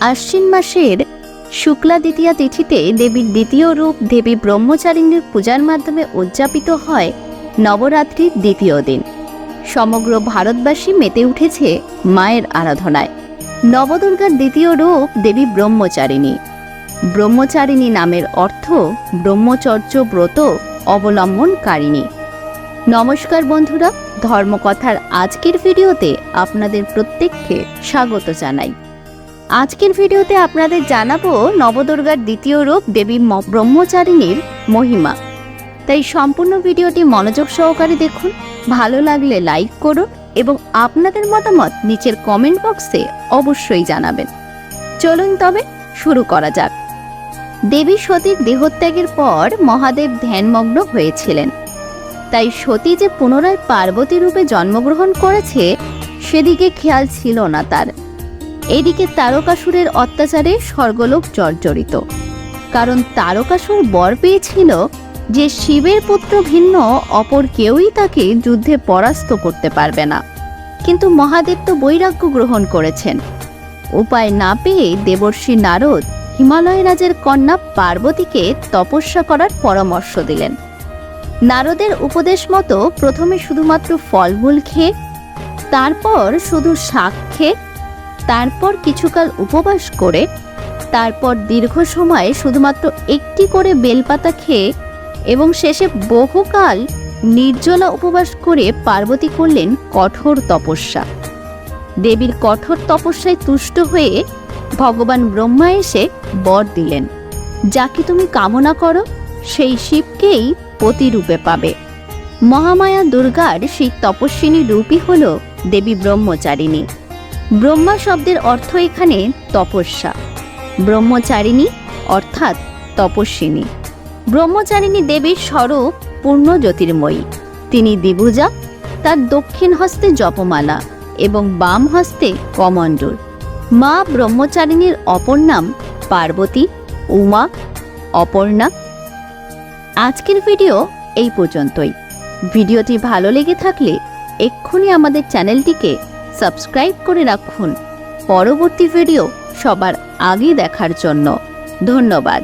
আশ্বিন মাসের শুক্লা দ্বিতীয়া তিথিতে দেবীর দ্বিতীয় রূপ দেবী ব্রহ্মচারিণীর পূজার মাধ্যমে উদযাপিত হয় নবরাত্রির দ্বিতীয় দিন। সমগ্র ভারতবাসী মেতে উঠেছে মায়ের আরাধনায়। নবদুর্গার দ্বিতীয় রূপ দেবী ব্রহ্মচারিণী। ব্রহ্মচারিণী নামের অর্থ ব্রহ্মচর্য ব্রত অবলম্বনকারিণী। নমস্কার বন্ধুরা, ধর্মকথার আজকের ভিডিওতে আপনাদের প্রত্যেককে স্বাগত জানাই। আজকের ভিডিওতে আপনাদের জানাব নবদুর্গার দ্বিতীয় রূপ দেবী ব্রহ্মচারিণীর মহিমা। তাই সম্পূর্ণ ভিডিওটি মনোযোগ সহকারে দেখুন, ভালো লাগলে লাইক করুন এবং আপনাদের মতামত নিচের কমেন্ট বক্সে অবশ্যই জানাবেন। চলুন তবে শুরু করা যাক। দেবী সতীর দেহত্যাগের পর মহাদেব ধ্যানমগ্ন হয়েছিলেন। তাই সতী যে পুনরায় পার্বতী রূপে জন্মগ্রহণ করেছে, সেদিকে খেয়াল ছিল না তার। এদিকে তারকাসুরের অত্যাচারে স্বর্গলোক জর্জরিত। কারণ তারকাসুর বর পেয়েছিল যে শিবের পুত্র ভিন্ন, অপর কেউই তাকে যুদ্ধে পরাস্ত করতে পারবে না। কিন্তু মহাদেব তো বৈরাগ্য গ্রহণ করেছেন। উপায় না পেয়ে দেবর্ষি নারদ হিমালয় রাজের কন্যা পার্বতীকে তপস্যা করার পরামর্শ দিলেন। নারদের উপদেশ মতো প্রথমে শুধুমাত্র ফলমূল খেয়ে, তারপর শুধু শাক খেয়ে তারপর কিছুকাল উপবাস করে, তারপর দীর্ঘ সময় শুধুমাত্র একটি করে বেলপাতা খেয়ে এবং শেষে বহুকাল নির্জলা উপবাস করে পার্বতী করলেন কঠোর তপস্যা। দেবীর কঠোর তপস্যায় তুষ্ট হয়ে ভগবান ব্রহ্মা এসে বর দিলেন, যাকে তুমি কামনা করো, সেই শিবকেই পতিরূপে পাবে। মহামায়া দুর্গার সেই তপস্বিনী রূপই হল দেবী ব্রহ্মচারিণী। ব্রহ্মা শব্দের অর্থ এখানে তপস্যা। ব্রহ্মচারিণী অর্থাৎ তপস্বিনী। ব্রহ্মচারিণী দেবীর স্বরূপ পূর্ণ জ্যোতির্ময়ী। তিনি দ্বিভুজা, তার দক্ষিণ হস্তে জপমালা এবং বাম হস্তে কমণ্ডল। মা ব্রহ্মচারিণীর অপর নাম পার্বতী, উমা, অপর্ণা। আজকের ভিডিও এই পর্যন্তই। ভিডিওটি ভালো লেগে থাকলে এক্ষুনি আমাদের চ্যানেলটিকে সাবস্ক্রাইব করে রাখুন। পরবর্তী ভিডিও সবার আগে দেখার জন্য। ধন্যবাদ।